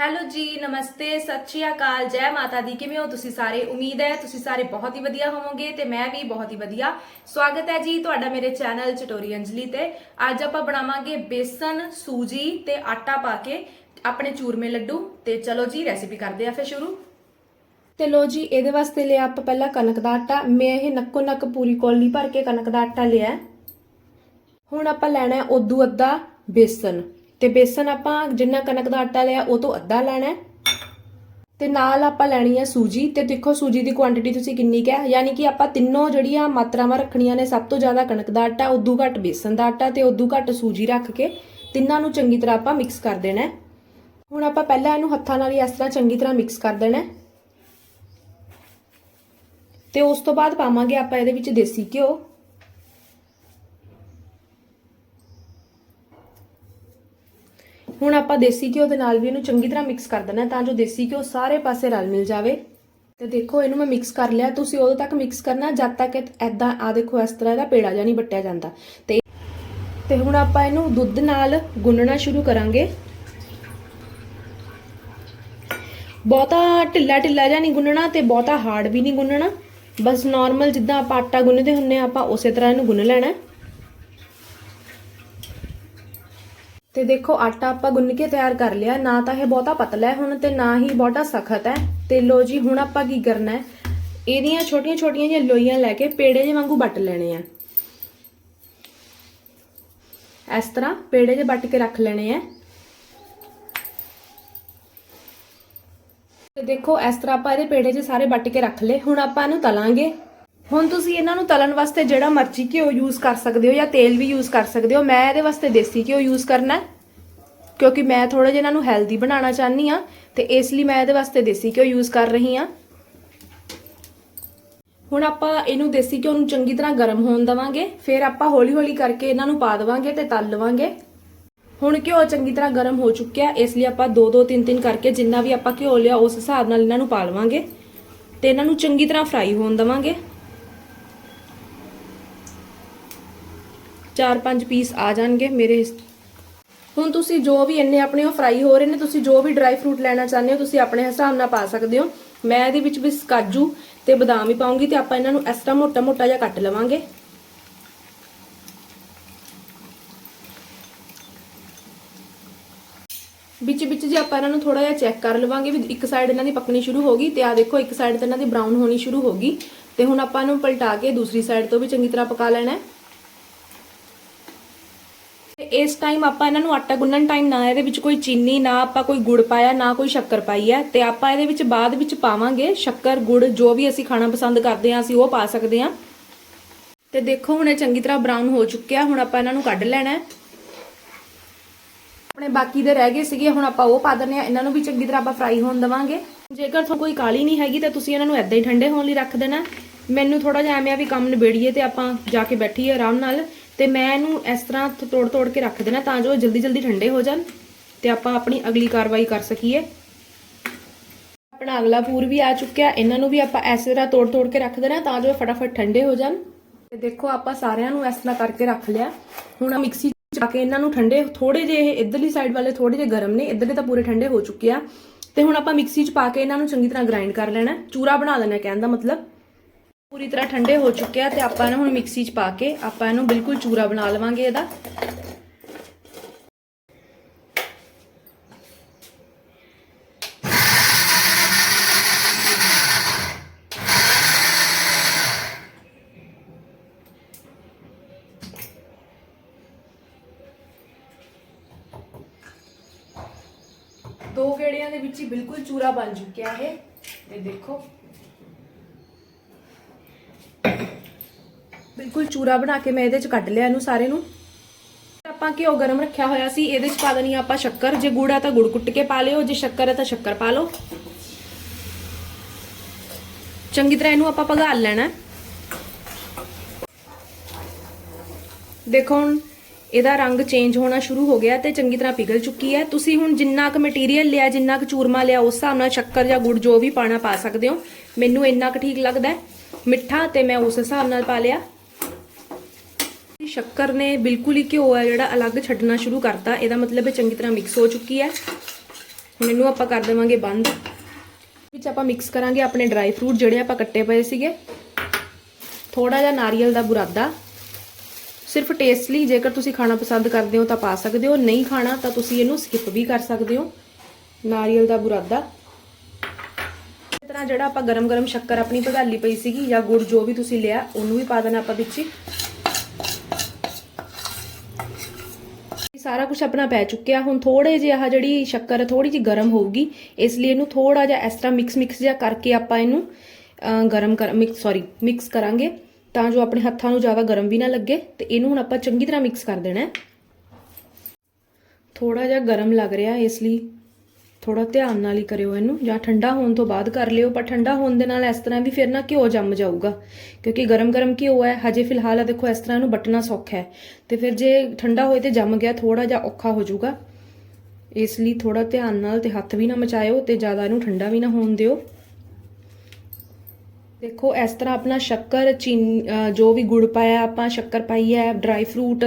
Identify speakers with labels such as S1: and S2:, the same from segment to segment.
S1: Hello ਜੀ, ਨਮਸਤੇ, ਸਤਿ ਸ਼੍ਰੀ ਅਕਾਲ, ਜੈ ਮਾਤਾ ਦੀ, ਕਿਵੇਂ ਹੋ ਤੁਸੀਂ ਸਾਰੇ? ਉਮੀਦ ਹੈ ਤੁਸੀਂ ਸਾਰੇ ਬਹੁਤ ਹੀ ਵਧੀਆ ਹੋਵੋਗੇ ਤੇ ਮੈਂ ਵੀ ਬਹੁਤ ਹੀ ਵਧੀਆ। ਸਵਾਗਤ ਹੈ ਜੀ ਤੁਹਾਡਾ ਮੇਰੇ ਚੈਨਲ ਚਟੋਰੀ ਅੰਜਲੀ ਤੇ। ਅੱਜ ਆਪਾਂ ਬਣਾਵਾਂਗੇ ਬੇਸਨ, ਸੂਜੀ ਤੇ ਆਟਾ ਪਾ ਕੇ ਆਪਣੇ ਚੂਰਮੇ ਲੱਡੂ ਤੇ ਚਲੋ ਜੀ ਰੈਸਿਪੀ ਕਰਦੇ ਆ ਫਿਰ ਸ਼ੁਰੂ। ਤੇ ਲੋ ਜੀ, ਇਹਦੇ ਵਾਸਤੇ ਲਿਆ ਆਪਾਂ ਪਹਿਲਾਂ ਕਣਕ ਦਾ ਆਟਾ। ਮੈਂ ਇਹ ਨੱਕੋ ਨੱਕ ਪੂਰੀ ਕੋਲੀ ਭਰ ਕੇ ਕਣਕ ਦਾ ਆਟਾ ਲਿਆ। ਹੁਣ ਆਪਾਂ ਲੈਣਾ ਹੈ ਉਦੋਂ ਅੱਧਾ ਬੇਸਨ। ਤੇ ਬੇਸਨ ਆਪਾਂ ਜਿੰਨਾ ਕਣਕ ਦਾ ਆਟਾ ਲਿਆ, ਉਹ ਤੋਂ ਅੱਧਾ ਲੈਣਾ ਹੈ। ਤੇ ਨਾਲ ਆਪਾਂ ਲੈਣੀ ਹੈ ਸੂਜੀ। ਤੇ ਦੇਖੋ ਸੂਜੀ ਦੀ ਕੁਆਂਟੀਟੀ ਤੁਸੀਂ ਕਿੰਨੀ ਕੁ ਹੈ। ਯਾਨੀ ਕਿ ਆਪਾਂ ਤਿੰਨੋਂ ਜਿਹੜੀਆਂ ਮਾਤਰਾਵਾਂ ਰੱਖਣੀਆਂ ਨੇ, ਸਭ ਤੋਂ ਜ਼ਿਆਦਾ ਕਣਕ ਦਾ ਆਟਾ, ਉਦੋਂ ਘੱਟ ਬੇਸਨ ਦਾ ਆਟਾ ਤੇ ਉਦੋਂ ਘੱਟ ਸੂਜੀ ਰੱਖ ਕੇ ਤਿੰਨਾਂ ਨੂੰ ਚੰਗੀ ਤਰ੍ਹਾਂ ਆਪਾਂ ਮਿਕਸ ਕਰ ਦੇਣਾ ਹੈ। ਹੁਣ ਆਪਾਂ ਪਹਿਲਾਂ ਇਹਨੂੰ ਹੱਥਾਂ ਨਾਲ ਹੀ ਇਸ ਤਰ੍ਹਾਂ ਚੰਗੀ ਤਰ੍ਹਾਂ ਮਿਕਸ ਕਰ ਦੇਣਾ ਹੈ। ਤੇ ਉਸ ਤੋਂ ਬਾਅਦ ਪਾਵਾਂਗੇ ਆਪਾਂ ਇਹਦੇ ਵਿੱਚ ਦੇਸੀ ਘਿਓ। ਹੁਣ ਆਪਾਂ ਦੇਸੀ ਘਿਓ ਦੇ ਨਾਲ ਵੀ ਇਹਨੂੰ ਚੰਗੀ ਤਰ੍ਹਾਂ ਮਿਕਸ ਕਰ ਦੇਣਾ ਤਾਂ ਜੋ ਦੇਸੀ ਘਿਓ ਸਾਰੇ ਪਾਸੇ ਰਲ ਮਿਲ ਜਾਵੇ। ਤੇ ਦੇਖੋ, ਇਹਨੂੰ ਮੈਂ ਮਿਕਸ ਕਰ ਲਿਆ। ਤੁਸੀਂ ਉਦੋਂ ਤੱਕ ਮਿਕਸ ਕਰਨਾ ਜਦ ਤੱਕ ਐਦਾਂ ਆ ਦੇਖੋ, ਇਸ ਤਰ੍ਹਾਂ ਇਹਦਾ ਪੇੜਾ ਜਾਂ ਨਹੀਂ ਵੱਟਿਆ ਜਾਂਦਾ। ਤੇ ਤੇ ਹੁਣ ਆਪਾਂ ਇਹਨੂੰ ਦੁੱਧ ਨਾਲ ਗੁੰਨਣਾ ਸ਼ੁਰੂ ਕਰਾਂਗੇ। ਬਹੁਤਾ ਢਿੱਲਾ ਢਿੱਲਾ ਜਿਹਾ ਨਹੀਂ ਗੁੰਨਣਾ ਤੇ ਬਹੁਤਾ ਹਾਰਡ ਵੀ ਨਹੀਂ ਗੁੰਨਣਾ। ਬਸ ਨਾਰਮਲ ਜਿੱਦਾਂ ਆਪਾਂ ਆਟਾ ਗੁੰਨਦੇ ਹੁੰਨੇ ਆ ਆਪਾਂ ਉਸੇ ਤਰ੍ਹਾਂ ਇਹਨੂੰ ਗੁੰਨ ਲੈਣਾ ਹੈ। ਤੇ ਦੇਖੋ, ਆਟਾ ਆਪਾਂ ਗੁੰਨ ਕੇ ਤਿਆਰ ਕਰ ਲਿਆ, ਨਾ ਤਾਂ ਇਹ ਬਹੁਤਾ ਪਤਲਾ ਹੈ ਹੁਣ ਤੇ ਨਾ ਹੀ ਬਹੁਤਾ ਸਖਤ ਹੈ। ਤੇ ਲੋ ਜੀ, ਹੁਣ ਆਪਾਂ ਕੀ ਕਰਨਾ ਹੈ? ਇਹਦੀਆਂ ਛੋਟੀਆਂ ਛੋਟੀਆਂ ਜਿਹੀਆਂ ਲੋਈਆਂ ਲੈ ਕੇ ਪੇੜੇ ਜਿਹੇ ਵਾਂਗੂ ਵੱਟ ਲੈਣੇ ਆ। ਇਸ ਤਰ੍ਹਾਂ ਪੇੜੇ ਜਿਹੇ ਵੱਟ ਕੇ ਰੱਖ ਲੈਣੇ ਆ। ਤੇ ਦੇਖੋ, ਇਸ ਤਰ੍ਹਾਂ ਆਪਾਂ ਇਹਦੇ ਪੇੜੇ 'ਚ ਸਾਰੇ ਵੱਟ ਕੇ ਰੱਖ ਲਏ। ਹੁਣ ਆਪਾਂ ਇਹਨੂੰ ਤਲਾਂਗੇ। ਹੁਣ ਤੁਸੀਂ ਇਹਨਾਂ ਨੂੰ ਤਲਣ ਵਾਸਤੇ ਜਿਹੜਾ ਮਰਜ਼ੀ ਘਿਓ ਯੂਜ਼ ਕਰ ਸਕਦੇ ਹੋ ਜਾਂ ਤੇਲ ਵੀ ਯੂਜ਼ ਕਰ ਸਕਦੇ ਹੋ, ਮੈਂ ਇਹਦੇ ਵਾਸਤੇ ਦੇਸੀ ਘਿਓ ਯੂਜ਼ ਕਰਨਾ ਕਿਉਂਕਿ ਮੈਂ ਥੋੜਾ ਜਿਹਾ ਇਹਨਾਂ ਨੂੰ ਹੈਲਦੀ ਬਣਾਉਣਾ ਚਾਹਨੀ ਆ ਤੇ ਇਸ ਲਈ ਮੈਂ ਇਹਦੇ ਵਾਸਤੇ ਦੇਸੀ ਘਿਓ ਯੂਜ਼ ਕਰ ਰਹੀ ਆ ਹੁਣ ਆਪਾਂ ਇਹਨੂੰ ਦੇਸੀ ਘਿਓ ਨੂੰ ਚੰਗੀ ਤਰ੍ਹਾਂ ਗਰਮ ਹੋਣ ਦਵਾਂਗੇ, ਫਿਰ ਆਪਾਂ ਹੌਲੀ-ਹੌਲੀ ਕਰਕੇ ਇਹਨਾਂ ਨੂੰ ਪਾ ਦੇਵਾਂਗੇ ਤੇ ਤਲ ਲਵਾਂਗੇ। ਹੁਣ ਘਿਓ ਚੰਗੀ ਤਰ੍ਹਾਂ ਗਰਮ ਹੋ ਚੁੱਕਿਆ, ਇਸ ਲਈ ਆਪਾਂ 2 2 3 3 ਕਰਕੇ ਜਿੰਨਾ ਵੀ ਆਪਾਂ ਘਿਓ ਲਿਆ ਉਸ ਹਿਸਾਬ ਨਾਲ ਇਹਨਾਂ ਨੂੰ ਪਾ ਲਵਾਂਗੇ ਤੇ ਇਹਨਾਂ ਨੂੰ ਚੰਗੀ ਤਰ੍ਹਾਂ ਫਰਾਈ ਹੋਣ ਦਵਾਂਗੇ। 4-5 ਪੀਸ ਆ ਜਾਣਗੇ ਮੇਰੇ ਹੁਣ ਤੁਸੀਂ ਜੋ ਵੀ ਇੰਨੇ ਆਪਣੇ ਉਹ ਫਰਾਈ ਹੋ ਰਹੇ ਨੇ, ਤੁਸੀਂ ਜੋ ਵੀ ਡਰਾਈ ਫਰੂਟ ਲੈਣਾ ਚਾਹੁੰਦੇ ਹੋ, ਤੁਸੀਂ ਆਪਣੇ ਹਿਸਾਬ ਨਾਲ ਪਾ ਸਕਦੇ ਹੋ। ਮੈਂ ਇਹਦੇ ਵਿੱਚ ਵੀ ਕਾਜੂ ਤੇ ਬਦਾਮ ਹੀ ਪਾਉਂਗੀ ਤੇ ਆਪਾਂ ਇਹਨਾਂ ਨੂੰ ਇਸ ਤਰ੍ਹਾਂ ਮੋਟਾ-ਮੋਟਾ ਜਿਹਾ ਕੱਟ ਲਵਾਂਗੇ। ਵਿੱਚ ਵਿੱਚ ਜੇ ਆਪਾਂ ਇਹਨਾਂ ਨੂੰ ਥੋੜਾ ਜਿਹਾ ਚੈੱਕ ਕਰ ਲਵਾਂਗੇ ਵੀ ਇੱਕ ਸਾਈਡ ਇਹਨਾਂ ਦੀ ਪੱਕਣੀ ਸ਼ੁਰੂ ਹੋ ਗਈ ਤੇ ਆ ਦੇਖੋ, ਇੱਕ ਸਾਈਡ ਤੇ ਇਹਨਾਂ ਦੀ ਬ੍ਰਾਊਨ ਹੋਣੀ ਸ਼ੁਰੂ ਹੋ ਗਈ। ਤੇ ਹੁਣ ਆਪਾਂ ਇਹਨੂੰ ਪਲਟਾ ਕੇ ਦੂਸਰੀ ਸਾਈਡ ਤੋਂ ਵੀ ਚੰਗੀ ਤਰ੍ਹਾਂ ਪਕਾ ਲੈਣਾ ਹੈ। ਇਸ ਟਾਈਮ ਆਪਾਂ ਇਹਨਾਂ ਨੂੰ ਆਟਾ ਗੁੰਨਣ ਟਾਈਮ ਨਾ, ਇਹਦੇ ਵਿੱਚ ਕੋਈ ਚੀਨੀ, ਨਾ ਆਪਾਂ ਕੋਈ ਗੁੜ ਪਾਇਆ, ਨਾ ਕੋਈ ਸ਼ੱਕਰ ਪਾਈ ਹੈ ਤੇ ਆਪਾਂ ਇਹਦੇ ਵਿੱਚ ਬਾਅਦ ਵਿੱਚ ਪਾਵਾਂਗੇ ਸ਼ੱਕਰ, ਗੁੜ, ਜੋ ਵੀ ਅਸੀਂ ਖਾਣਾ ਪਸੰਦ ਕਰਦੇ ਹਾਂ, ਅਸੀਂ ਉਹ ਪਾ ਸਕਦੇ ਹਾਂ। ਤੇ ਦੇਖੋ, ਹੁਣ ਇਹ ਚੰਗੀ ਤਰ੍ਹਾਂ ਬ੍ਰਾਊਨ ਹੋ ਚੁੱਕਿਆ, ਹੁਣ ਆਪਾਂ ਇਹਨਾਂ ਨੂੰ ਕੱਢ ਲੈਣਾ ਆਪਣੇ ਬਾਕੀ ਦੇ ਰਹਿ ਗਏ ਸੀਗੇ, ਹੁਣ ਆਪਾਂ ਉਹ ਪਾ ਦਿੰਨੇ ਆ ਇਹਨਾਂ ਨੂੰ ਵੀ ਚੰਗੀ ਤਰ੍ਹਾਂ ਆਪਾਂ ਫਰਾਈ ਹੋਣ ਦਵਾਂਗੇ। ਜੇਕਰ ਤੁਹਾਨੂੰ ਕੋਈ ਕਾਲੀ ਨਹੀਂ ਹੈਗੀ, ਤਾਂ ਤੁਸੀਂ ਇਹਨਾਂ ਨੂੰ ਐਦਾਂ ਹੀ ਠੰਡੇ ਹੋਣ ਲਈ ਰੱਖ ਦੇਣਾ। ਮੈਨੂੰ ਥੋੜਾ ਜਿਹਾ ਐਵੇਂ ਆ ਵੀ ਕੰਮ ਨਿਬੇੜੀਏ ਤੇ ਆਪਾਂ ਜਾ ਕੇ ਬੈਠੀਏ ਆਰਾਮ ਨਾਲ। ਤੇ ਮੈਂ ਇਹਨੂੰ ਇਸ ਤਰ੍ਹਾਂ ਤੋੜ ਤੋੜ ਕੇ ਰੱਖ ਦੇਣਾ ਤਾਂ ਜੋ ਜਲਦੀ ਜਲਦੀ ਠੰਡੇ ਹੋ ਜਾਣ ਤੇ ਆਪਾਂ ਆਪਣੀ ਅਗਲੀ ਕਾਰਵਾਈ ਕਰ ਸਕੀਏ। ਆਪਣਾ ਅਗਲਾ ਪੂਰ ਵੀ ਆ ਚੁੱਕਿਆ। ਇਹਨਾਂ ਨੂੰ ਵੀ ਆਪਾਂ ਇਸ ਤਰ੍ਹਾਂ ਤੋੜ ਤੋੜ ਕੇ ਰੱਖ ਦੇਣਾ ਤਾਂ ਜੋ ਇਹ ਫਟਾਫਟ ਠੰਡੇ ਹੋ ਜਾਣ। ਤੇ ਦੇਖੋ ਆਪਾਂ ਸਾਰਿਆਂ ਨੂੰ ਇਸ ਤਰ੍ਹਾਂ ਕਰਕੇ ਰੱਖ ਲਿਆ। ਹੁਣ ਮਿਕਸੀ ਚ ਪਾ ਕੇ ਇਹਨਾਂ ਨੂੰ ਠੰਡੇ ਥੋੜੇ ਜਿਹੇ ਇਹ ਇਧਰਲੀ ਸਾਈਡ ਵਾਲੇ ਥੋੜੇ ਜਿਹੇ ਗਰਮ ਨੇ। ਇਧਰਲੇ ਤਾਂ ਪੂਰੇ ਠੰਡੇ ਹੋ ਚੁੱਕੇ ਆ। ਤੇ ਹੁਣ ਆਪਾਂ ਮਿਕਸੀ ਚ ਪਾ ਕੇ ਇਹਨਾਂ ਨੂੰ ਚੰਗੀ ਤਰ੍ਹਾਂ ਗ੍ਰਾਈਂਡ ਕਰ ਲੈਣਾ। ਚੂਰਾ ਬਣਾ ਲੈਣਾ ਕਹਿਣ ਦਾ ਮਤਲਬ। ਪੂਰੀ ਤਰ੍ਹਾਂ ਠੰਡੇ ਹੋ ਚੁੱਕੇ ਆ ਤੇ ਆਪਾਂ ਇਹਨੂੰ ਹੁਣ ਮਿਕਸੀ ਚ ਪਾ ਕੇ ਆਪਾਂ ਇਹਨੂੰ ਬਿਲਕੁਲ ਚੂਰਾ ਬਣਾ ਲਵਾਂਗੇ ਇਹਦਾ। ਦੋ ਗੇੜਿਆਂ ਦੇ ਵਿੱਚ ਹੀ ਬਿਲਕੁਲ ਚੂਰਾ ਬਣ ਚੁੱਕਿਆ ਹੈ ਤੇ ਦੇਖੋ। ਬਿਲਕੁਲ ਚੂਰਾ ਬਣਾ ਕੇ ਮੈਂ ਇਹਦੇ ਚ ਕੱਢ ਲਿਆ ਇਹਨੂੰ ਸਾਰੇ ਨੂੰ। ਆਪਾਂ ਘਿਓ ਗਰਮ ਰੱਖਿਆ ਹੋਇਆ ਸੀ, ਇਹਦੇ ਚ ਪਾ ਦੇਣੀ ਆਪਾਂ ਸ਼ੱਕਰ। ਜੇ ਗੁੜ ਆ ਤਾਂ ਗੁੜ ਕੁੱਟ ਕੇ ਪਾ ਲਿਓ, ਜੇ ਸ਼ੱਕਰ ਹੈ ਤਾਂ ਸ਼ੱਕਰ ਪਾ ਲਓ। ਚੰਗੀ ਤਰ੍ਹਾਂ ਇਹਨੂੰ ਆਪਾਂ ਭਗਾਲ ਲੈਣਾ। ਦੇਖੋ ਹੁਣ, ਇਹਦਾ ਰੰਗ ਚੇਂਜ ਹੋਣਾ ਸ਼ੁਰੂ ਹੋ ਗਿਆ ਤੇ ਚੰਗੀ ਤਰ੍ਹਾਂ ਪਿਘਲ ਚੁੱਕੀ ਹੈ। ਤੁਸੀਂ ਹੁਣ ਜਿੰਨਾ ਕੁ ਮਟੀਰੀਅਲ ਲਿਆ, ਜਿੰਨਾ ਕੁ ਚੂਰਮਾ ਲਿਆ, ਉਸ ਹਿਸਾਬ ਨਾਲ ਸ਼ੱਕਰ ਜਾਂ ਗੁੜ ਜੋ ਵੀ ਪਾਣਾ ਪਾ ਸਕਦੇ ਹੋ। ਮੈਨੂੰ ਇੰਨਾ ਕੁ ਠੀਕ ਲੱਗਦਾ ਮਿੱਠਾ ਤੇ ਮੈਂ ਉਸ ਹਿਸਾਬ ਨਾਲ ਪਾ ਲਿਆ। ਸ਼ੱਕਰ ਨੇ ਬਿਲਕੁਲ ਹੀ ਘਿਓ ਹੈ ਜਿਹੜਾ ਅਲੱਗ ਛੱਡਣਾ ਸ਼ੁਰੂ ਕਰਤਾ। ਇਹਦਾ ਮਤਲਬ ਇਹ ਚੰਗੀ ਤਰ੍ਹਾਂ ਮਿਕਸ ਹੋ ਚੁੱਕੀ ਹੈ। ਹੁਣ ਇਹਨੂੰ ਆਪਾਂ ਕਰ ਦੇਵਾਂਗੇ ਬੰਦ। ਵਿੱਚ ਆਪਾਂ ਮਿਕਸ ਕਰਾਂਗੇ ਆਪਣੇ ਡਰਾਈ ਫਰੂਟ ਜਿਹੜੇ ਆਪਾਂ ਕੱਟੇ ਪਏ ਸੀਗੇ। ਥੋੜਾ ਜਿਹਾ ਨਾਰੀਅਲ ਦਾ ਬੁਰਾਦਾ। ਸਿਰਫ ਟੇਸਟ ਲਈ ਜੇਕਰ ਤੁਸੀਂ ਖਾਣਾ ਪਸੰਦ ਕਰਦੇ ਹੋ ਤਾਂ ਪਾ ਸਕਦੇ ਹੋ। ਨਹੀਂ ਖਾਣਾ ਤਾਂ ਤੁਸੀਂ ਇਹਨੂੰ ਸਕਿਪ ਵੀ ਕਰ ਸਕਦੇ ਹੋ। ਨਾਰੀਅਲ ਦਾ ਬੁਰਾਦਾ। ਇਸ ਤਰ੍ਹਾਂ ਜਿਹੜਾ ਆਪਾਂ ਗਰਮ-ਗਰਮ ਸ਼ੱਕਰ ਆਪਣੀ ਭਗਾਲੀ ਪਈ ਸੀਗੀ ਜਾਂ ਗੁੜ ਜੋ ਵੀ ਤੁਸੀਂ ਲਿਆ, ਉਹਨੂੰ ਵੀ ਪਾ ਦੇਣਾ ਆਪਾਂ ਵਿੱਚ। ਸਾਰਾ ਕੁਝ ਆਪਣਾ ਪੈ ਚੁੱਕਿਆ। ਹੁਣ ਥੋੜੇ ਜਿਹਾ ਆਹ ਜਿਹੜੀ ਸ਼ੱਕਰ ਥੋੜੀ ਜਿਹੀ ਗਰਮ ਹੋਊਗੀ। ਇਸ ਲਈ ਇਹਨੂੰ ਥੋੜਾ ਜਿਹਾ ਇਸ ਤਰ੍ਹਾਂ ਮਿਕਸ ਮਿਕਸ ਜਿਹਾ ਕਰਕੇ ਆਪਾਂ ਇਹਨੂੰ ਗਰਮ ਕਰ ਮਿਕਸ ਸੌਰੀ ਮਿਕਸ ਕਰਾਂਗੇ। ਤਾਂ ਜੋ ਆਪਣੇ ਹੱਥਾਂ ਨੂੰ ਜ਼ਿਆਦਾ ਗਰਮ ਵੀ ਨਾ ਲੱਗੇ ਤੇ ਇਹਨੂੰ ਹੁਣ ਆਪਾਂ ਚੰਗੀ ਤਰ੍ਹਾਂ ਮਿਕਸ ਕਰ ਦੇਣਾ ਹੈ। ਥੋੜਾ ਜਿਹਾ ਗਰਮ ਲੱਗ ਰਿਹਾ ਇਸ ਲਈ। ਥੋੜਾ ਧਿਆਨ ਨਾਲ ਹੀ ਕਰਿਓ ਇਹਨੂੰ ਜਾਂ ਠੰਡਾ ਹੋਣ ਤੋਂ ਬਾਅਦ ਕਰ ਲਿਓ, ਪਰ ਠੰਡਾ ਹੋਣ ਦੇ ਨਾਲ ਇਸ ਤਰ੍ਹਾਂ ਵੀ ਫਿਰ ਨਾ ਘਿਓ ਜੰਮ ਜਾਊਗਾ। ਕਿਉਂਕਿ ਗਰਮ-ਗਰਮ ਘਿਓ ਹੈ, ਹਜੇ ਫਿਲਹਾਲ ਆ ਦੇਖੋ ਇਸ ਤਰ੍ਹਾਂ ਇਹਨੂੰ ਬਟਣਾ ਸੌਖਾ ਹੈ। ਤੇ ਫਿਰ ਜੇ ਠੰਡਾ ਹੋਏ ਤੇ ਜੰਮ ਗਿਆ ਥੋੜਾ ਜਿਹਾ ਔਖਾ ਹੋ ਜਾਊਗਾ। ਇਸ ਲਈ ਥੋੜਾ ਧਿਆਨ ਨਾਲ ਤੇ ਹੱਥ ਵੀ ਨਾ ਮਚਾਇਓ ਤੇ ਜ਼ਿਆਦਾ ਇਹਨੂੰ ਠੰਡਾ ਵੀ ਨਾ ਹੋਣ ਦਿਓ। ਦੇਖੋ, ਇਸ ਤਰ੍ਹਾਂ ਆਪਣਾ ਸ਼ੱਕਰ, ਚੀਨੀ, ਅਹ, ਜੋ ਵੀ ਗੁੜ ਪਾਇਆ, ਆਪਾਂ ਸ਼ੱਕਰ ਪਾਈ ਹੈ ਡਰਾਈ ਫਰੂਟ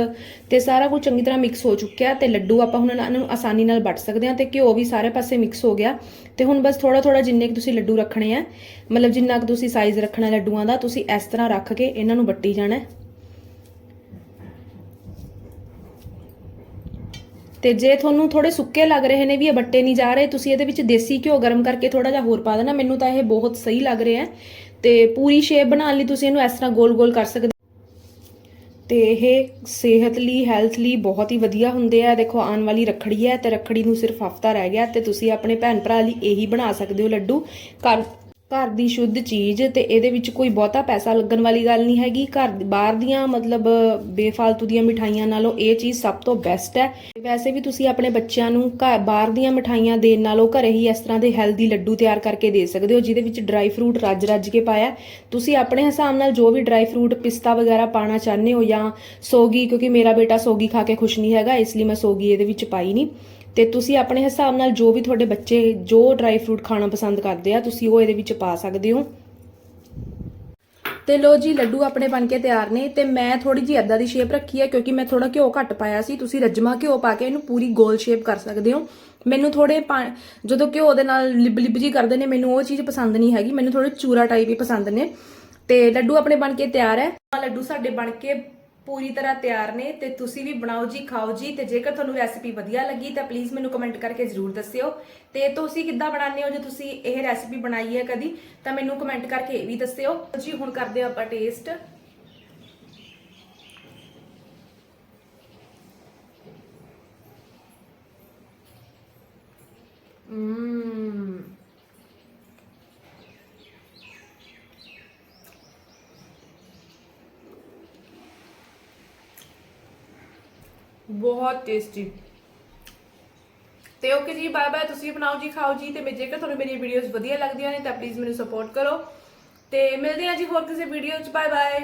S1: ਤੇ ਸਾਰਾ ਕੁਝ ਚੰਗੀ ਤਰ੍ਹਾਂ ਮਿਕਸ ਹੋ ਚੁੱਕਿਆ ਤੇ ਲੱਡੂ ਆਪਾਂ ਹੁਣ ਇਹਨਾਂ ਨੂੰ ਆਸਾਨੀ ਨਾਲ ਵੱਟ ਸਕਦੇ ਹਾਂ ਤੇ ਘਿਓ ਵੀ ਸਾਰੇ ਪਾਸੇ ਮਿਕਸ ਹੋ ਗਿਆ ਤੇ ਹੁਣ ਬਸ ਥੋੜਾ ਥੋੜਾ ਜਿੰਨੇ ਕਿ ਤੁਸੀਂ ਲੱਡੂ ਰੱਖਣੇ ਆ, ਮਤਲਬ ਜਿੰਨਾ ਕਿ ਤੁਸੀਂ ਸਾਈਜ਼ ਰੱਖਣਾ ਲੱਡੂਆਂ ਦਾ, ਤੁਸੀਂ ਇਸ ਤਰ੍ਹਾਂ ਰੱਖ ਕੇ ਇਹਨਾਂ ਨੂੰ ਵੱਟੀ ਜਾਣਾ ਹੈ। ਤੇ ਜੇ ਤੁਹਾਨੂੰ ਥੋੜੇ ਸੁੱਕੇ ਲੱਗ ਰਹੇ ਨੇ ਵੀ ਇਹ ਬੱਟੇ ਨਹੀਂ ਜਾ ਰਹੇ, ਤੁਸੀਂ ਇਹਦੇ ਵਿੱਚ ਦੇਸੀ ਘਿਓ ਗਰਮ ਕਰਕੇ ਥੋੜਾ ਜਿਹਾ ਹੋਰ ਪਾ ਦੇਣਾ, ਮੈਨੂੰ ਤਾਂ ਇਹ ਬਹੁਤ ਸਹੀ ਲੱਗ ਰਿਹਾ ਹੈ ਤੇ ਪੂਰੀ ਸ਼ੇਪ ਬਣਾਉਣ ਲਈ ਤੁਸੀਂ ਇਹਨੂੰ ਇਸ ਤਰ੍ਹਾਂ ਗੋਲ-ਗੋਲ ਕਰ ਸਕਦੇ ਤੇ ਇਹ ਸਿਹਤ ਲਈ ਹੈਲਥ ਲਈ ਬਹੁਤ ਹੀ ਵਧੀਆ ਹੁੰਦੇ ਆ। ਦੇਖੋ, ਆਉਣ ਵਾਲੀ ਰੱਖੜੀ ਹੈ ਤੇ ਰੱਖੜੀ ਨੂੰ ਸਿਰਫ ਹਫਤਾ ਰਹਿ ਗਿਆ ਤੇ ਤੁਸੀਂ ਆਪਣੇ ਭੈਣ ਭਰਾ ਲਈ ਇਹੀ ਬਣਾ ਸਕਦੇ ਹੋ ਲੱਡੂ। ਘਰ ਘਰ ਦੀ ਸ਼ੁੱਧ ਚੀਜ਼ ਤੇ ਇਹਦੇ ਵਿੱਚ ਕੋਈ ਬਹੁਤਾ ਪੈਸਾ ਲੱਗਣ ਵਾਲੀ ਗੱਲ ਨਹੀਂ ਹੈਗੀ। ਘਰ ਬਾਹਰ ਦੀਆਂ ਮਤਲਬ ਬੇਫਾਲਤੂ ਦੀਆਂ ਮਿਠਾਈਆਂ ਨਾਲੋਂ ਇਹ ਚੀਜ਼ ਸਭ ਤੋਂ ਬੈਸਟ ਹੈ। ਵੈਸੇ ਵੀ ਤੁਸੀਂ ਆਪਣੇ ਬੱਚਿਆਂ ਨੂੰ ਘਰ ਬਾਹਰ ਦੀਆਂ ਮਿਠਾਈਆਂ ਦੇਣ ਨਾਲੋਂ ਘਰੇ ਹੀ ਇਸ ਤਰ੍ਹਾਂ ਦੇ ਹੈਲਦੀ ਲੱਡੂ ਤਿਆਰ ਕਰਕੇ ਦੇ ਸਕਦੇ ਹੋ, ਜਿਹਦੇ ਵਿੱਚ ਡਰਾਈ ਫਰੂਟ ਰੱਜ-ਰੱਜ ਕੇ ਪਾਇਆ। ਤੁਸੀਂ ਆਪਣੇ ਹਿਸਾਬ ਨਾਲ ਜੋ ਵੀ ਡਰਾਈ ਫਰੂਟ ਪਿਸਤਾ ਵਗੈਰਾ ਪਾਣਾ ਚਾਹੁੰਦੇ ਹੋ ਜਾਂ ਸੋਗੀ, ਕਿਉਂਕਿ ਮੇਰਾ ਬੇਟਾ ਸੋਗੀ ਖਾ ਕੇ ਖੁਸ਼ ਨਹੀਂ ਹੈਗਾ, ਇਸ ਲਈ ਮੈਂ ਸੋਗੀ ਇਹਦੇ ਵਿੱਚ ਪਾਈ ਨਹੀਂ। ਤੇ ਤੁਸੀਂ ਆਪਣੇ ਹਿਸਾਬ ਨਾਲ ਜੋ ਵੀ ਤੁਹਾਡੇ ਬੱਚੇ, ਜੋ ਡਰਾਈ ਫਰੂਟ ਖਾਣਾ ਪਸੰਦ ਕਰਦੇ ਆ, ਤੁਸੀਂ ਉਹ ਇਹਦੇ ਵਿੱਚ ਪਾ ਸਕਦੇ ਹੋ। ਤੇ ਲੋ ਜੀ, ਲੱਡੂ ਆਪਣੇ ਬਣ ਕੇ ਤਿਆਰ ਨੇ ਤੇ ਮੈਂ ਥੋੜੀ ਜੀ ਅੱਧਾ ਦੀ ਸ਼ੇਪ ਰੱਖੀ ਹੈ ਕਿਉਂਕਿ ਮੈਂ ਥੋੜਾ ਘਿਓ ਘੱਟ ਪਾਇਆ ਸੀ। ਤੁਸੀਂ ਰਜਮਾ ਘਿਓ ਪਾ ਕੇ ਇਹਨੂੰ ਪੂਰੀ ਗੋਲ ਸ਼ੇਪ ਕਰ ਸਕਦੇ ਹੋ। ਮੈਨੂੰ ਥੋੜੇ ਪਾ- ਜਦੋਂ ਘਿਓ ਦੇ ਨਾਲ ਲਿਬ ਲਿਬ ਜੀ ਕਰਦੇ ਨੇ, ਮੈਨੂੰ ਉਹ ਚੀਜ਼ ਪਸੰਦ ਨਹੀਂ ਹੈਗੀ। ਮੈਨੂੰ ਥੋੜੇ ਚੂਰਾ ਟਾਈਪ ਹੀ ਪਸੰਦ ਨੇ। ਤੇ ਲੱਡੂ ਆਪਣੇ ਬਣ ਕੇ ਤਿਆਰ ਹੈ। ਆਹ ਲੱਡੂ ਸਾਡੇ ਬਣ ਕੇ ਪੂਰੀ ਤਰ੍ਹਾਂ ਤਿਆਰ ਨੇ ਤੇ ਤੁਸੀਂ ਵੀ ਬਣਾਓ ਜੀ, ਖਾਓ ਜੀ ਤੇ ਜੇਕਰ ਤੁਹਾਨੂੰ ਰੈਸਿਪੀ ਵਧੀਆ ਲੱਗੀ ਤਾਂ ਪਲੀਜ਼ ਮੈਨੂੰ ਕਮੈਂਟ ਕਰਕੇ ਜ਼ਰੂਰ ਦੱਸਿਓ। ਤੇ ਤੁਸੀਂ ਕਿੱਦਾਂ ਬਣਾਉਂਦੇ ਹੋ ਜੇ ਤੁਸੀਂ ਇਹ ਰੈਸਿਪੀ ਬਣਾਈ ਹੈ ਕਦੀ, ਤਾਂ ਮੈਨੂੰ ਕਮੈਂਟ ਕਰਕੇ ਇਹ ਵੀ ਦੱਸਿਓ। ਜੀ, ਹੁਣ ਕਰਦੇ ਹਾਂ ਆਪਾਂ ਟੇਸਟ ਮਮ ਬਹੁਤ ਟੇਸਟੀ ਤੇ ਓਕੇ ਜੀ ਬਾਏ ਬਾਏ ਤੁਸੀਂ ਬਣਾਓ ਜੀ, ਖਾਓ ਜੀ, ਤੇ ਮੈਂ ਜੇਕਰ ਤੁਹਾਨੂੰ ਮੇਰੀਆਂ ਵੀਡੀਓਜ਼ ਵਧੀਆ ਲੱਗਦੀਆਂ ਨੇ, ਤਾਂ ਪਲੀਜ਼ ਮੈਨੂੰ ਸਪੋਰਟ ਕਰੋ। ਤੇ ਮਿਲਦੇ ਹਾਂ ਜੀ ਹੋਰ ਕਿਸੇ ਵੀਡੀਓ 'ਚ। Bye bye